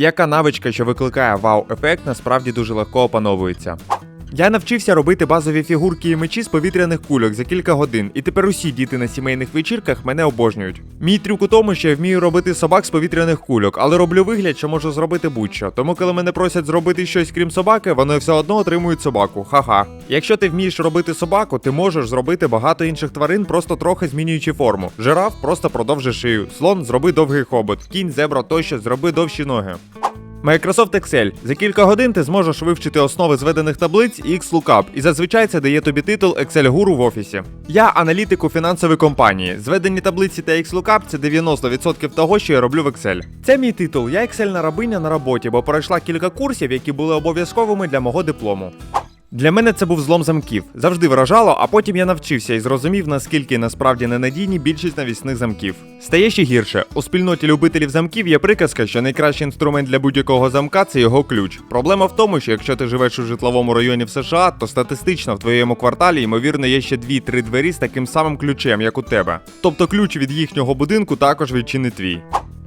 Яка навичка, що викликає вау-ефект, насправді дуже легко опановується. Я навчився робити базові фігурки і мечі з повітряних кульок за кілька годин, і тепер усі діти на сімейних вечірках мене обожнюють. Мій трюк у тому, що я вмію робити собак з повітряних кульок, але роблю вигляд, що можу зробити будь-що. Тому, коли мене просять зробити щось крім собаки, вони все одно отримують собаку. Ха-ха. Якщо ти вмієш робити собаку, ти можеш зробити багато інших тварин, просто трохи змінюючи форму. Жираф просто продовжи шию, слон зроби довгий хобот, кінь, зебра тощо зроби довші ноги. Microsoft Excel. За кілька годин ти зможеш вивчити основи зведених таблиць і XLOOKUP, і зазвичай це дає тобі титул Excel Гуру в офісі. Я аналітик у фінансовій компанії. Зведені таблиці та XLOOKUP – це 90% того, що я роблю в Excel. Це мій титул. Я Excel-на рабиня на роботі, бо пройшла кілька курсів, які були обов'язковими для мого диплому. Для мене це був злом замків. Завжди вражало, а потім я навчився і зрозумів, наскільки насправді ненадійні більшість навісних замків. Стає ще гірше. У спільноті любителів замків є приказка, що найкращий інструмент для будь-якого замка це його ключ. Проблема в тому, що якщо ти живеш у житловому районі в США, то статистично в твоєму кварталі, ймовірно, є ще 2-3 двері з таким самим ключем, як у тебе. Тобто ключ від їхнього будинку також відчинить твій.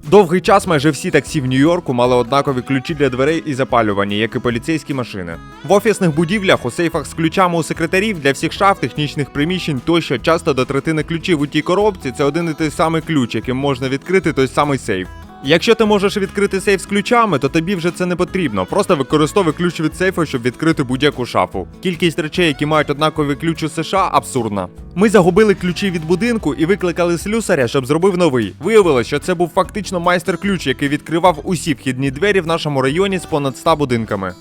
Довгий час майже всі таксі в Нью-Йорку мали однакові ключі для дверей і запалювання, як і поліцейські машини. В офісних будівлях, у сейфах з ключами у секретарів для всіх шаф, технічних приміщень тощо часто до третини ключів у тій коробці це один і той самий ключ, яким можна відкрити той самий сейф. Якщо ти можеш відкрити сейф з ключами, то тобі вже це не потрібно. Просто використовуй ключ від сейфу, щоб відкрити будь-яку шафу. Кількість речей, які мають однаковий ключ у США, абсурдна. Ми загубили ключі від будинку і викликали слюсаря, щоб зробив новий. Виявилось, що це був фактично майстер-ключ, який відкривав усі вхідні двері в нашому районі з понад 100 будинками.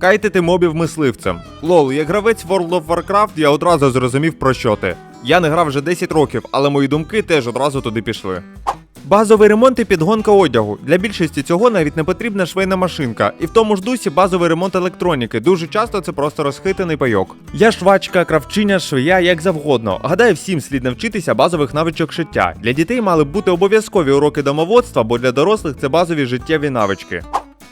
Кайтити мобів мисливцем. Лол, як гравець World of Warcraft, я одразу зрозумів про що ти. Я не грав вже 10 років, але мої думки теж одразу туди пішли. Базовий ремонт і підгонка одягу. Для більшості цього навіть не потрібна швейна машинка. І в тому ж дусі базовий ремонт електроніки. Дуже часто це просто розхитаний пайок. Я швачка, кравчиня, швея, як завгодно. Гадаю, всім слід навчитися базових навичок шиття. Для дітей мали б бути обов'язкові уроки домоводства, бо для дорослих це базові життєві навички.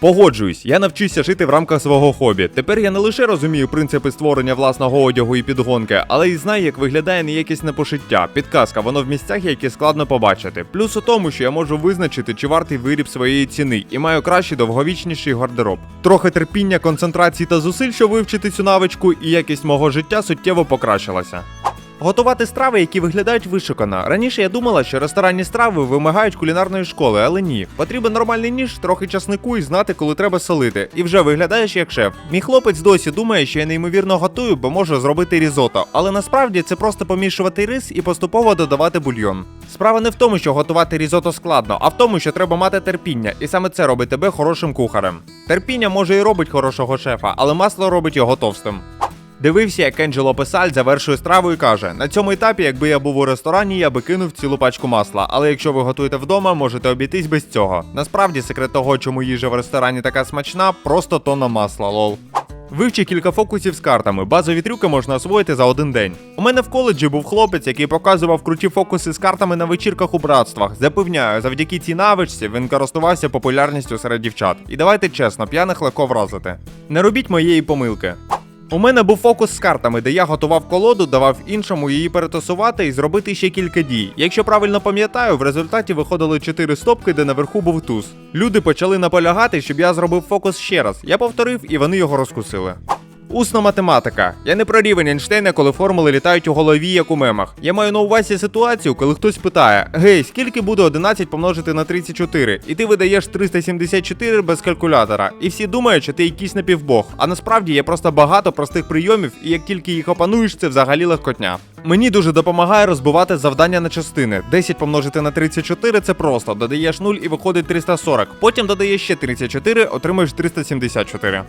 Погоджуюсь, я навчився жити в рамках свого хобі. Тепер я не лише розумію принципи створення власного одягу і підгонки, але й знаю, як виглядає неякісне пошиття. Підказка, воно в місцях, які складно побачити. Плюс у тому, що я можу визначити, чи вартий виріб своєї ціни, і маю кращий довговічніший гардероб. Трохи терпіння, концентрації та зусиль, щоб вивчити цю навичку, і якість мого життя суттєво покращилася. Готувати страви, які виглядають вишукано. Раніше я думала, що ресторанні страви вимагають кулінарної школи, але ні. Потрібен нормальний ніж, трохи часнику і знати, коли треба солити. І вже виглядаєш як шеф. Мій хлопець досі думає, що я неймовірно готую, бо можу зробити різото. Але насправді це просто помішувати рис і поступово додавати бульйон. Справа не в тому, що готувати різото складно, а в тому, що треба мати терпіння, і саме це робить тебе хорошим кухарем. Терпіння може і робить хорошого шефа, але масло робить його товстим. Дивився, як Енджело Песаль завершує страву і каже: на цьому етапі, якби я був у ресторані, я би кинув цілу пачку масла. Але якщо ви готуєте вдома, можете обійтись без цього. Насправді, секрет того, чому їжа в ресторані така смачна, просто тонна масла, лол. Вивчи кілька фокусів з картами. Базові трюки можна освоїти за один день. У мене в коледжі був хлопець, який показував круті фокуси з картами на вечірках у братствах. Запевняю, завдяки цій навичці він користувався популярністю серед дівчат. І давайте чесно, п'яних легко вразити. Не робіть моєї помилки. У мене був фокус з картами, де я готував колоду, давав іншому її перетасувати і зробити ще кілька дій. Якщо правильно пам'ятаю, в результаті виходили 4 стопки, де наверху був туз. Люди почали наполягати, щоб я зробив фокус ще раз. Я повторив, і вони його розкусили. Усна математика. Я не про рівень Ейнштейна, коли формули літають у голові, як у мемах. Я маю на увазі ситуацію, коли хтось питає: Гей, скільки буде 11 помножити на 34? І ти видаєш 374 без калькулятора. І всі думають, що ти якийсь напівбог. А насправді є просто багато простих прийомів, і як тільки їх опануєш, це взагалі легкотня. Мені дуже допомагає розбивати завдання на частини. 10 помножити на 34 це просто. Додаєш 0 і виходить 340. Потім додаєш ще 34, отримуєш 374.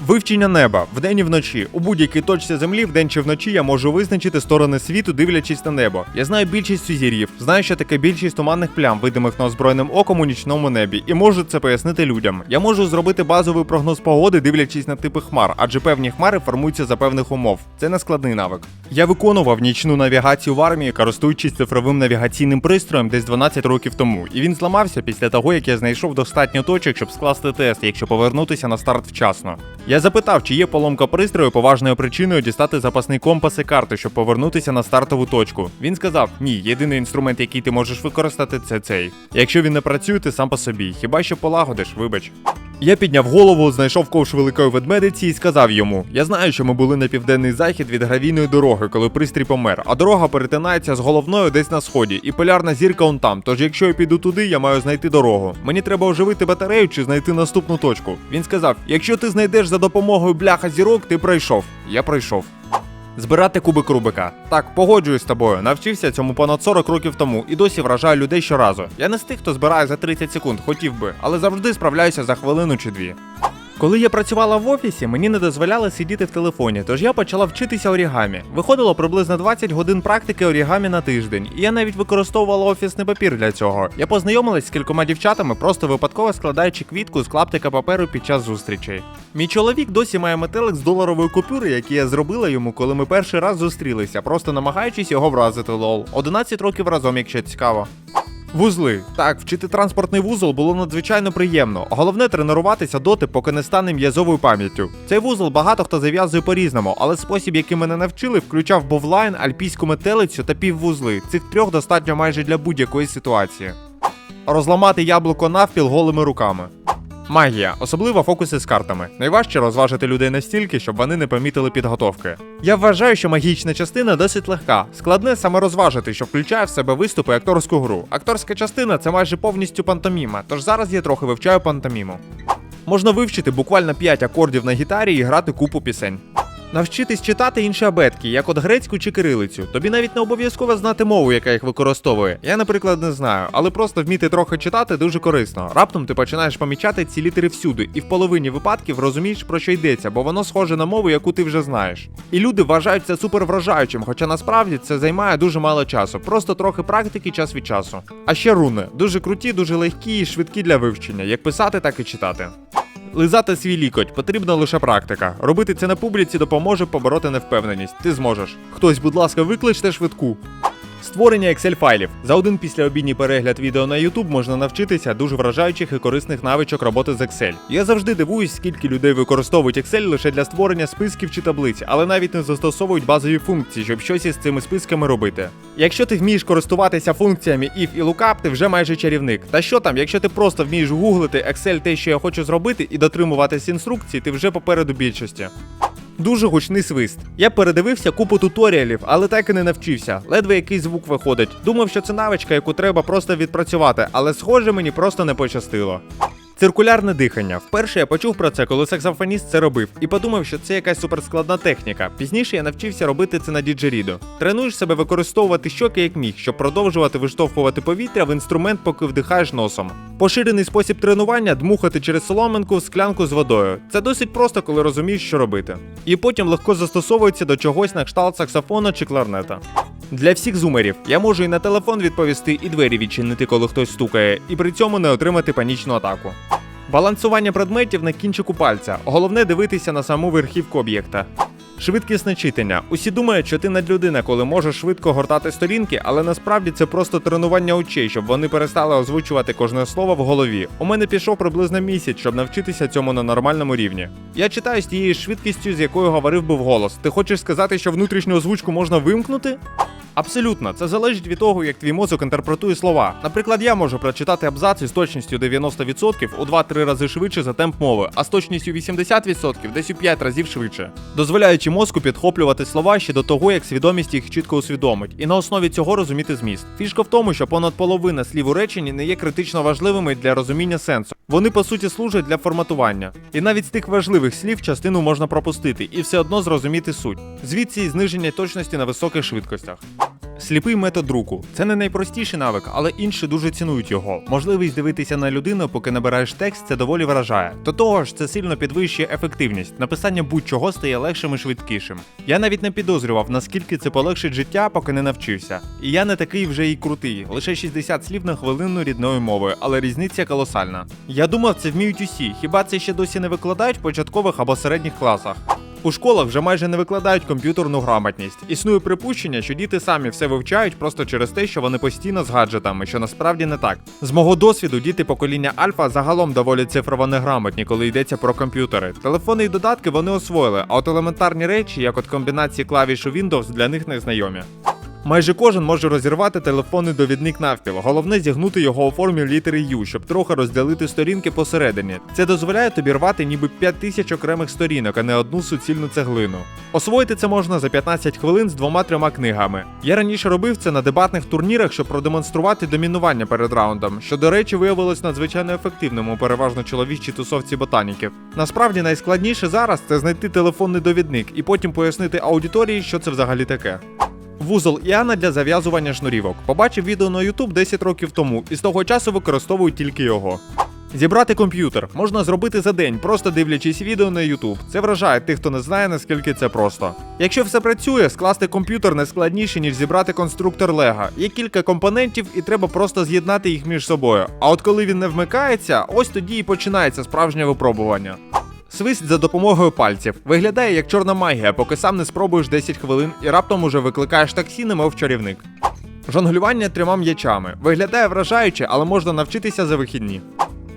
Вивчення неба вдень і вночі. У будь-якій точці землі вдень чи вночі я можу визначити сторони світу, дивлячись на небо. Я знаю більшість сузір'їв, знаю, що таке більшість туманних плям, видимих неозброєним оком у нічному небі, і можу це пояснити людям. Я можу зробити базовий прогноз погоди, дивлячись на типи хмар, адже певні хмари формуються за певних умов. Це не складний навик. Я виконував нічну навігацію в армії, користуючись цифровим навігаційним пристроєм десь 12 років тому, і він зламався після того, як я знайшов достатньо точок, щоб скласти тест, якщо повернутися на старт вчасно. Я запитав, чи є поломка пристрою поважною причиною дістати запасний компас і карти, щоб повернутися на стартову точку. Він сказав: ні, єдиний інструмент, який ти можеш використати, це цей. Якщо він не працює, ти сам по собі. Хіба що полагодиш, вибач. Я підняв голову, знайшов ковш великої ведмедиці і сказав йому: Я знаю, що ми були на південний захід від гравійної дороги, коли пристрій помер, а дорога перетинається з головною десь на сході, і полярна зірка он там. Тож, якщо я піду туди, я маю знайти дорогу. Мені треба оживити батарею чи знайти наступну точку. Він сказав: якщо ти знайдеш за допомогою бляха зірок, ти пройшов. Я пройшов. Збирати кубик Рубика. Так, погоджуюсь з тобою. Навчився цьому понад 40 років тому і досі вражаю людей щоразу. Я не з тих, хто збирає за 30 секунд, хотів би, але завжди справляюся за хвилину чи дві. Коли я працювала в офісі, мені не дозволяли сидіти в телефоні, тож я почала вчитися орігамі. Виходило приблизно 20 годин практики орігамі на тиждень, і я навіть використовувала офісний папір для цього. Я познайомилась з кількома дівчатами, просто випадково складаючи квітку з клаптика паперу під час зустрічей. Мій чоловік досі має метелик з доларової купюри, який я зробила йому, коли ми перший раз зустрілися, просто намагаючись його вразити лол. 11 років разом, якщо цікаво. Вузли. Так, вчити транспортний вузол було надзвичайно приємно. Головне тренуватися доти, поки не стане м'язовою пам'яттю. Цей вузол багато хто зав'язує по-різному, але спосіб, який мене навчили, включав бовлайн, альпійську метелицю та піввузли. Цих трьох достатньо майже для будь-якої ситуації. Розламати яблуко навпіл голими руками. Магія, особливо фокуси з картами. Найважче розважити людей настільки, щоб вони не помітили підготовки. Я вважаю, що магічна частина досить легка. Складне саме розважити, що включає в себе виступи і акторську гру. Акторська частина це майже повністю пантоміма, тож зараз я трохи вивчаю пантоміму. Можна вивчити буквально 5 акордів на гітарі і грати купу пісень. Навчитись читати інші абетки, як от грецьку чи кирилицю. Тобі навіть не обов'язково знати мову, яка їх використовує. Я, наприклад, не знаю, але просто вміти трохи читати дуже корисно. Раптом ти починаєш помічати ці літери всюди, і в половині випадків розумієш, про що йдеться, бо воно схоже на мову, яку ти вже знаєш. І люди вважають це супер вражаючим, хоча насправді це займає дуже мало часу, просто трохи практики час від часу. А ще руни дуже круті, дуже легкі і швидкі для вивчення, як писати, так і читати. Лизати свій лікоть потрібна лише практика. Робити це на публіці допоможе побороти невпевненість. Ти зможеш. Хтось, будь ласка, викличте швидку. Створення Excel файлів. За один післяобідній перегляд відео на YouTube можна навчитися дуже вражаючих і корисних навичок роботи з Excel. Я завжди дивуюсь, скільки людей використовують Excel лише для створення списків чи таблиць, але навіть не застосовують базові функції, щоб щось із цими списками робити. Якщо ти вмієш користуватися функціями if і lookup, ти вже майже чарівник. Та що там, якщо ти просто вмієш гуглити Excel те, що я хочу зробити, і дотримуватись інструкцій, ти вже попереду більшості. Дуже гучний свист. Я передивився купу туторіалів, але так і не навчився. Ледве якийсь звук виходить. Думав, що це навичка, яку треба просто відпрацювати, але схоже, мені просто не пощастило. Циркулярне дихання. Вперше я почув про це, коли саксофоніст це робив, і подумав, що це якась суперскладна техніка. Пізніше я навчився робити це на діджеріду. Тренуєш себе використовувати щоки як міг, щоб продовжувати виштовхувати повітря в інструмент, поки вдихаєш носом. Поширений спосіб тренування дмухати через соломинку в склянку з водою. Це досить просто, коли розумієш, що робити. І потім легко застосовується до чогось на кшталт саксофона чи кларнета. Для всіх зумерів я можу і на телефон відповісти, і двері відчинити, коли хтось стукає, і при цьому не отримати панічну атаку. Балансування предметів на кінчику пальця. Головне дивитися на саму верхівку об'єкта. Швидкісне читання. Усі думають, що ти надлюдина, коли можеш швидко гортати сторінки, але насправді це просто тренування очей, щоб вони перестали озвучувати кожне слово в голові. У мене пішов приблизно місяць, щоб навчитися цьому на нормальному рівні. Я читаю з тією швидкістю, з якою говорив би вголос. Ти хочеш сказати, що внутрішню озвучку можна вимкнути? Абсолютно, це залежить від того, як твій мозок інтерпретує слова. Наприклад, я можу прочитати абзац із точністю 90% у 2-3 рази швидше за темп мови, а з точністю 80% десь у 5 разів швидше, дозволяючи мозку підхоплювати слова ще до того, як свідомість їх чітко усвідомить, і на основі цього розуміти зміст. Фішка в тому, що понад половина слів у реченні не є критично важливими для розуміння сенсу. Вони по суті служать для форматування. І навіть з тих важливих слів частину можна пропустити і все одно зрозуміти суть. Звідси і зниження точності на високих швидкостях. Сліпий метод друку це не найпростіший навик, але інші дуже цінують його. Можливість дивитися на людину, поки набираєш текст, це доволі вражає. До того ж, це сильно підвищує ефективність. Написання будь-чого стає легшим і швидкішим. Я навіть не підозрював, наскільки це полегшить життя, поки не навчився. І я не такий вже і крутий, лише 60 слів на хвилину рідною мовою, але різниця колосальна. Я думав, це вміють усі, хіба це ще досі не викладають в початкових або середніх класах. У школах вже майже не викладають комп'ютерну грамотність. Існує припущення, що діти самі все вивчають просто через те, що вони постійно з гаджетами, що насправді не так. З мого досвіду, діти покоління Альфа загалом доволі цифрово неграмотні, коли йдеться про комп'ютери. Телефони і додатки вони освоїли, а от елементарні речі, як от комбінації клавіш у Windows, для них не знайомі. Майже кожен може розірвати телефонний довідник навпіл. Головне зігнути його у формі літери U, щоб трохи розділити сторінки посередині. Це дозволяє тобі рвати ніби 5000 окремих сторінок, а не одну суцільну цеглину. Освоїти це можна за 15 хвилин з двома-трьома книгами. Я раніше робив це на дебатних турнірах, щоб продемонструвати домінування перед раундом, що, до речі, виявилось надзвичайно ефективним у переважно чоловічій тусовці ботаніків. Насправді найскладніше зараз це знайти телефонний довідник і потім пояснити аудиторії, що це взагалі таке. Вузол Іана для зав'язування шнурівок. Побачив відео на YouTube 10 років тому і з того часу використовую тільки його. Зібрати комп'ютер можна зробити за день, просто дивлячись відео на YouTube. Це вражає тих, хто не знає, наскільки це просто. Якщо все працює, скласти комп'ютер не складніше, ніж зібрати конструктор Лего. Є кілька компонентів, і треба просто з'єднати їх між собою. А от коли він не вмикається, ось тоді і починається справжнє випробування. Свист за допомогою пальців виглядає як чорна магія, поки сам не спробуєш 10 хвилин і раптом уже викликаєш таксі, немов чарівник. Жонглювання трьома м'ячами виглядає вражаюче, але можна навчитися за вихідні.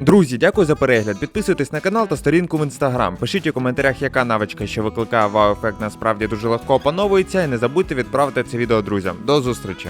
Друзі, дякую за перегляд. Підписуйтесь на канал та сторінку в інстаграм. Пишіть у коментарях, яка навичка, що викликає вау-ефект, насправді дуже легко опановується. І не забудьте відправити це відео друзям. До зустрічі!